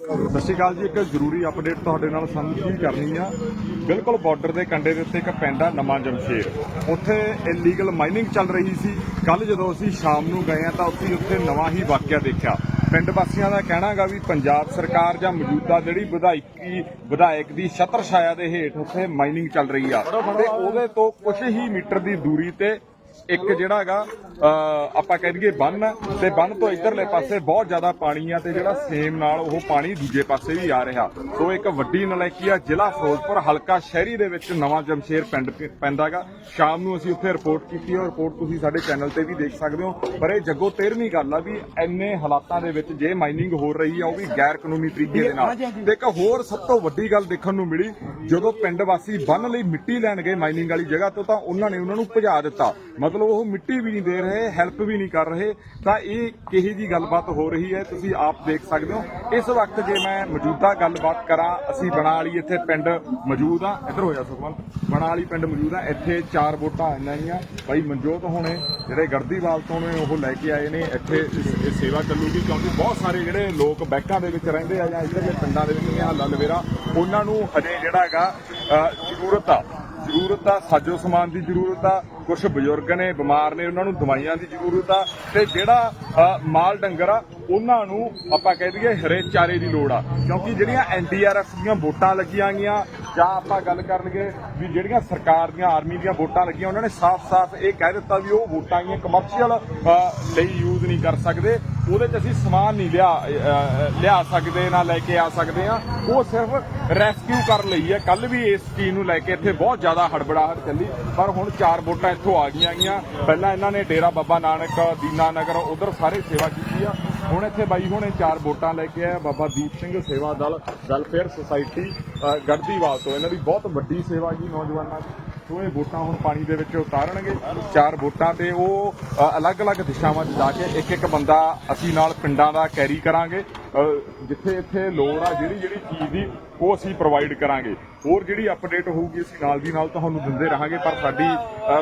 ਸਤਿ ਸ਼੍ਰੀ ਅਕਾਲ ਜੀ, ਇੱਕ ਜ਼ਰੂਰੀ ਅਪਡੇਟ ਤੁਹਾਡੇ ਨਾਲ ਸਾਂਝੀ ਕਰਨੀ ਆ। ਬਿਲਕੁਲ ਬਾਰਡਰ ਦੇ ਕੰਢੇ ਦੇ ਉੱਤੇ ਇੱਕ ਪਿੰਡ ਆ, ਨਵਾਂ ਜਮਸ਼ੇਰ। ਉੱਥੇ ਇਲੀਗਲ ਮਾਈਨਿੰਗ ਚੱਲ ਰਹੀ ਸੀ। ਕੱਲ ਜਦੋਂ ਅਸੀਂ ਸ਼ਾਮ ਨੂੰ ਗਏ ਆ ਤਾਂ ਅਸੀਂ ਉੱਥੇ ਨਵਾਂ ਹੀ ਵਾਕਿਆ ਦੇਖਿਆ। ਪਿੰਡ ਵਾਸੀਆਂ ਦਾ ਕਹਿਣਾਗਾ ਵੀ ਪੰਜਾਬ ਸਰਕਾਰ ਜਾਂ ਮੌਜੂਦਾ ਜਿਹੜੀ ਵਿਧਾਇਕੀ ਵਿਧਾਇਕ ਦੀ ਛਤਰ ਛਾਇਆ ਦੇ ਹੇਠ ਉੱਥੇ ਮਾਈਨਿੰਗ ਚੱਲ ਰਹੀ ਆ। ਤੇ ਉਹਦੇ ਤੋਂ ਕੁਝ ਹੀ ਮੀਟਰ ਦੀ ਦੂਰੀ ਤੇ ਇੱਕ ਜਿਹੜਾ ਹੈਗਾ ਆਪਾਂ ਕਹਿ ਦਈਏ ਬੰਨ ਹੈ ਤੇ ਬੰਨ ਤੋਂ ਇਧਰਲੇ ਪਾਸੇ ਬਹੁਤ ਜ਼ਿਆਦਾ ਪਾਣੀ ਆ ਤੇ ਜਿਹੜਾ ਸੇਮ ਨਾਲ ਉਹ ਪਾਣੀ ਦੂਜੇ ਪਾਸੇ ਵੀ ਆ ਰਿਹਾ। ਸੋ ਇੱਕ ਵੱਡੀ ਨਲਾਇਕੀ ਆ ਜ਼ਿਲ੍ਹਾ ਫਿਰੋਜ਼ਪੁਰ ਹਲਕਾ ਸ਼ਹਿਰੀ ਦੇ ਵਿੱਚ ਨਵਾਂ ਜਮਸ਼ੇਰ ਪਿੰਡ ਪੈਂਦਾਗਾ ਸ਼ਾਮ ਨੂੰ ਅਸੀਂ ਉੱਥੇ ਰਿਪੋਰਟ ਕੀਤੀ ਉਹ ਰਿਪੋਰਟ ਤੁਸੀਂ ਸਾਡੇ ਚੈਨਲ ਤੇ ਵੀ ਦੇਖ ਸਕਦੇ ਹੋ। ਪਰ ਇਹ ਜੱਗੋ 13ਵੀਂ ਗੱਲ ਆ ਵੀ ਇੰਨੇ ਹਾਲਾਤਾਂ ਦੇ ਵਿੱਚ ਜੇ ਮਾਈਨਿੰਗ ਹੋ ਰਹੀ ਆ ਉਹ ਵੀ ਗੈਰ ਕਾਨੂੰਨੀ ਤਰੀਕੇ ਦੇ ਨਾਲ। ਤੇ ਇੱਕ ਹੋਰ ਸਭ ਤੋਂ ਵੱਡੀ ਗੱਲ ਦੇਖਣ ਨੂੰ ਮਿਲੀ ਜਦੋਂ ਪਿੰਡ ਵਾਸੀ ਬੰਨ ਲਈ ਮਿੱਟੀ ਲੈਣ ਗਏ ਮਾਈਨਿੰਗ ਵਾਲੀ ਜਗ੍ਹਾ ਤੋਂ ਤਾਂ ਉਹਨਾਂ ਨੇ ਉਹਨਾਂ ਨੂੰ ਭਜਾ ਦਿੱਤਾ। ਮਤਲਬ ਉਹ ਮਿੱਟੀ ਵੀ ਨਹੀਂ ਦੇ ਰਹੇ ਹੈਲਪ ਵੀ ਨਹੀਂ ਕਰ ਰਹੇ, ਤਾਂ ਇਹ ਕਿਹੀ ਜੀ ਗੱਲਬਾਤ ਹੋ ਰਹੀ ਹੈ, ਤੁਸੀਂ ਆਪ ਦੇਖ ਸਕਦੇ ਹੋ। ਇਸ ਵਕਤ ਜੇ ਮੈਂ ਮੌਜੂਦਾ ਗੱਲਬਾਤ ਕਰਾਂ, ਅਸੀਂ ਬਣਾਲੀ ਇੱਥੇ ਪਿੰਡ ਮੌਜੂਦ ਆ ਇੱਧਰ ਹੋ ਜਾ ਸੁਖਮਨ ਬਣਾ ਪਿੰਡ ਮੌਜੂਦ ਆ ਇੱਥੇ ਚਾਰ ਵੋਟਾਂ ਆਈਆਂ ਹੀ ਭਾਈ ਬਾਈ ਮਨਜੋਤ ਹੋਣੇ, ਜਿਹੜੇ ਗੜਦੀਵਾਲ ਤੋਂ ਨੇ, ਉਹ ਲੈ ਕੇ ਆਏ ਨੇ। ਇੱਥੇ ਇਹ ਸੇਵਾ ਚੱਲੂਗੀ, ਕਿਉਂਕਿ ਬਹੁਤ ਸਾਰੇ ਜਿਹੜੇ ਲੋਕ ਬੈਕਾਂ ਦੇ ਵਿੱਚ ਰਹਿੰਦੇ ਆ ਜਾਂ ਇੱਧਰਲੇ ਪਿੰਡਾਂ ਦੇ ਵਿੱਚ ਨੇ ਹਾਲਾ ਲਵੇਰਾ ਉਹਨਾਂ ਨੂੰ ਹਜੇ ਜਿਹੜਾ ਹੈਗਾ ਜ਼ਰੂਰਤ ਆ। ਜ਼ਰੂਰਤ ਆ, ਸਾਜੋ ਸਮਾਨ ਦੀ ਜ਼ਰੂਰਤ ਆ ਕੁਝ ਬਜ਼ੁਰਗ ਨੇ, ਬਿਮਾਰ ਨੇ, ਉਹਨਾਂ ਨੂੰ ਦਵਾਈਆਂ ਦੀ ਜ਼ਰੂਰਤ ਆ, ਤੇ ਜਿਹੜਾ ਮਾਲ ਡੰਗਰ ਆ, ਉਹਨਾਂ ਨੂੰ ਆਪਾਂ ਕਹਿ ਦਈਏ ਹਰੇ ਚਾਰੇ ਦੀ ਲੋੜ ਆ। ਕਿਉਂਕਿ ਜਿਹੜੀਆਂ ਐਨਡੀਆਰਐਫ ਦੀਆਂ ਵੋਟਾਂ ਲੱਗੀਆਂ ਗਈਆਂ, ਜਾਂ ਆਪਾਂ ਗੱਲ ਕਰ ਲਈਏ ਵੀ ਜਿਹੜੀਆਂ ਸਰਕਾਰ ਦੀਆਂ, ਆਰਮੀ ਦੀਆਂ ਵੋਟਾਂ ਲੱਗੀਆਂ, ਉਹਨਾਂ ਨੇ ਸਾਫ਼-ਸਾਫ਼ ਇਹ ਕਹਿ ਦਿੱਤਾ ਵੀ ਉਹ ਵੋਟਾਂ ਹੀ ਕਮਰਸ਼ੀਅਲ ਲਈ ਯੂਜ਼ ਨਹੀਂ ਕਰ ਸਕਦੇ। ਉਹਦੇ 'ਚ ਅਸੀਂ ਸਮਾਨ ਨਹੀਂ ਲਿਆ ਲਿਆ ਸਕਦੇ, ਨਾ ਲੈ ਕੇ ਆ ਸਕਦੇ ਆ ਉਹ ਸਿਰਫ ਰੈਸਕਿਊ ਕਰਨ ਲਈ ਹੈ। ਕੱਲ ਵੀ ਇਸ ਚੀਜ਼ ਨੂੰ ਲੈ ਕੇ ਇੱਥੇ ਬਹੁਤ ਜ਼ਿਆਦਾ ਹੜਬੜਾਹਟ ਚੱਲੀ। ਪਰ ਹੁਣ ਚਾਰ ਵੋਟਾਂ ਇੱਥੋਂ ਆ ਗਈਆਂ ਗਈਆਂ। ਪਹਿਲਾਂ ਇਹਨਾਂ ਨੇ ਡੇਰਾ ਬਾਬਾ ਨਾਨਕ, ਦੀਨਾ ਨਗਰ, ਉਧਰ ਸਾਰੇ ਸੇਵਾ ਕੀਤੀ ਆ। ਹੁਣ ਇੱਥੇ ਬਾਈ ਹੁਣੇ ਚਾਰ ਵੋਟਾਂ ਲੈ ਕੇ ਆਇਆ। ਬਾਬਾ ਦੀਪ ਸਿੰਘ ਸੇਵਾ ਦਲ ਵੈਲਫੇਅਰ ਸੁਸਾਇਟੀ ਗੜਦੀਵਾਲ ਤੋਂ। ਇਹਨਾਂ ਦੀ ਬਹੁਤ ਵੱਡੀ ਸੇਵਾ ਜੀ ਨੌਜਵਾਨਾਂ ਦੀ। ਸੋ ਇਹ ਵੋਟਾਂ ਹੁਣ ਪਾਣੀ ਦੇ ਵਿੱਚ ਉਤਾਰਨਗੇ। ਚਾਰ ਵੋਟਾਂ ਤੇ ਉਹ ਅਲੱਗ-ਅਲੱਗ ਦਿਸ਼ਾਵਾਂ 'ਚ ਜਾ ਕੇ ਇੱਕ ਇੱਕ ਬੰਦਾ ਅਸੀਂ ਨਾਲ ਪਿੰਡਾਂ ਦਾ ਕੈਰੀ ਕਰਾਂਗੇ। ਜਿੱਥੇ ਇੱਥੇ ਲੋੜ ਆ, ਜਿਹੜੀ ਜਿਹੜੀ ਚੀਜ਼ ਦੀ, ਉਹ ਅਸੀਂ ਪ੍ਰੋਵਾਈਡ ਕਰਾਂਗੇ। ਹੋਰ ਜਿਹੜੀ ਅਪਡੇਟ ਹੋਊਗੀ ਅਸੀਂ ਨਾਲ ਦੀ ਨਾਲ ਤੁਹਾਨੂੰ ਦਿੰਦੇ ਰਹਾਂਗੇ, ਪਰ ਸਾਡੀ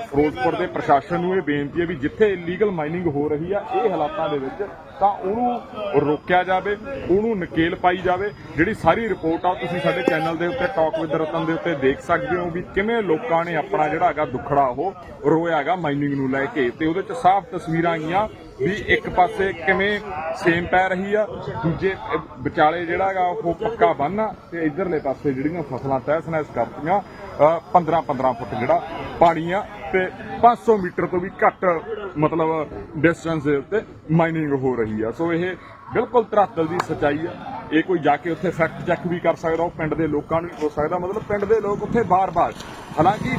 ਫਿਰੋਜ਼ਪੁਰ ਦੇ ਪ੍ਰਸ਼ਾਸਨ ਨੂੰ ਇਹ ਬੇਨਤੀ ਹੈ ਵੀ ਜਿੱਥੇ ਇਲੀਗਲ ਮਾਈਨਿੰਗ ਹੋ ਰਹੀ ਆ, ਇਹ ਹਾਲਾਤਾਂ ਦੇ ਵਿੱਚ ਤਾਂ ਉਹਨੂੰ ਰੋਕਿਆ ਜਾਵੇ, ਉਹਨੂੰ ਨਕੇਲ ਪਾਈ ਜਾਵੇ। ਜਿਹੜੀ ਸਾਰੀ ਰਿਪੋਰਟ ਆ ਉਹ ਤੁਸੀਂ ਸਾਡੇ ਚੈਨਲ ਦੇ ਉੱਤੇ ਟਾਕ ਵਿਦ ਰਤਨ ਦੇ ਉੱਤੇ ਦੇਖ ਸਕਦੇ ਹੋ ਵੀ ਕਿਵੇਂ ਲੋਕਾਂ ਨੇ ਆਪਣਾ ਜਿਹੜਾ ਹੈਗਾ ਦੁੱਖੜਾ ਉਹ ਰੋਇਆ ਹੈਗਾ ਮਾਈਨਿੰਗ ਨੂੰ ਲੈ ਕੇ। ਤੇ ਉਹਦੇ ਚ ਸਾਫ਼ ਤਸਵੀਰਾਂ ਆਈਆਂ ਵੀ ਇੱਕ ਪਾਸੇ ਕਿਵੇਂ ਸੇਮ ਪੈ ਰਹੀ ਆ, ਦੂਜੇ ਵਿਚਾਲੇ ਜਿਹੜਾ ਹੈਗਾ ਉਹ ਪੱਕਾ ਬੰਨ ਆ, ਤੇ ਇਧਰਲੇ ਪਾਸੇ ਜਿਹੜੀਆਂ ਫਸਲਾਂ ਤਹਿਸ ਨਹਿਸ ਕਰਤੀਆਂ 15 15 ਫੁੱਟ ਜਿਹੜਾ ਪਾਣੀ ਆ ਤੇ 500 ਮੀਟਰ ਤੋਂ ਵੀ ਘੱਟ, ਮਤਲਬ ਡਿਸਟੈਂਸ ਦੇ ਉੱਤੇ ਮਾਈਨਿੰਗ ਹੋ ਰਹੀ ਆ। ਸੋ ਇਹ ਬਿਲਕੁਲ ਧਰਾਤਲ ਦੀ ਸਚਾਈ ਆ। ਇਹ ਕੋਈ ਜਾ ਕੇ ਉੱਥੇ ਫੈਕਟ ਚੈੱਕ ਵੀ ਕਰ ਸਕਦਾ, ਉਹ ਪਿੰਡ ਦੇ ਲੋਕਾਂ ਨੂੰ ਵੀ ਹੋ ਸਕਦਾ। ਮਤਲਬ ਪਿੰਡ ਦੇ ਲੋਕ ਉੱਥੇ ਬਾਰ-ਬਾਰ, ਹਾਲਾਂਕਿ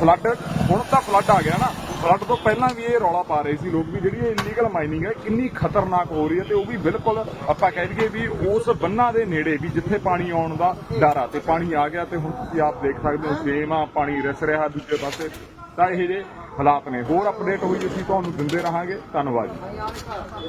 ਫਲੱਡ ਹੁਣ ਤਾਂ ਫਲੱਡ ਆ ਗਿਆ ਨਾ। ਫਲੱਡ ਤੋਂ ਪਹਿਲਾਂ ਵੀ ਇਹ ਰੌਲਾ ਪਾ ਰਹੇ ਸੀ ਲੋਕ ਵੀ ਜਿਹੜੀ ਇਹ ਇਲੀਗਲ ਮਾਈਨਿੰਗ ਹੈ, ਕਿੰਨੀ ਖਤਰਨਾਕ ਹੋ ਰਹੀ ਹੈ ਤੇ ਉਹ ਵੀ ਬਿਲਕੁਲ ਆਪਾਂ ਕਹਿ ਦਈਏ ਵੀ ਉਸ ਬੰਨਾਂ ਦੇ ਨੇੜੇ ਵੀ ਜਿੱਥੇ ਪਾਣੀ ਆਉਣ ਦਾ ਡਰ ਆ, ਤੇ ਪਾਣੀ ਆ ਗਿਆ ਤੇ ਹੁਣ ਤੁਸੀਂ ਆਪ ਦੇਖ ਸਕਦੇ ਹੋ ਸੇਮ ਆ, ਪਾਣੀ ਰਿਸ ਰਿਹਾ ਦੂਜੇ ਪਾਸੇ। ਤਾਂ ਇਹ ਜੇ ਹਾਲਾਤ ਨੇ। ਹੋਰ ਅਪਡੇਟ ਹੋਈ ਅਸੀਂ ਤੁਹਾਨੂੰ ਦਿੰਦੇ ਰਹਾਂਗੇ। ਧੰਨਵਾਦ ਜੀ।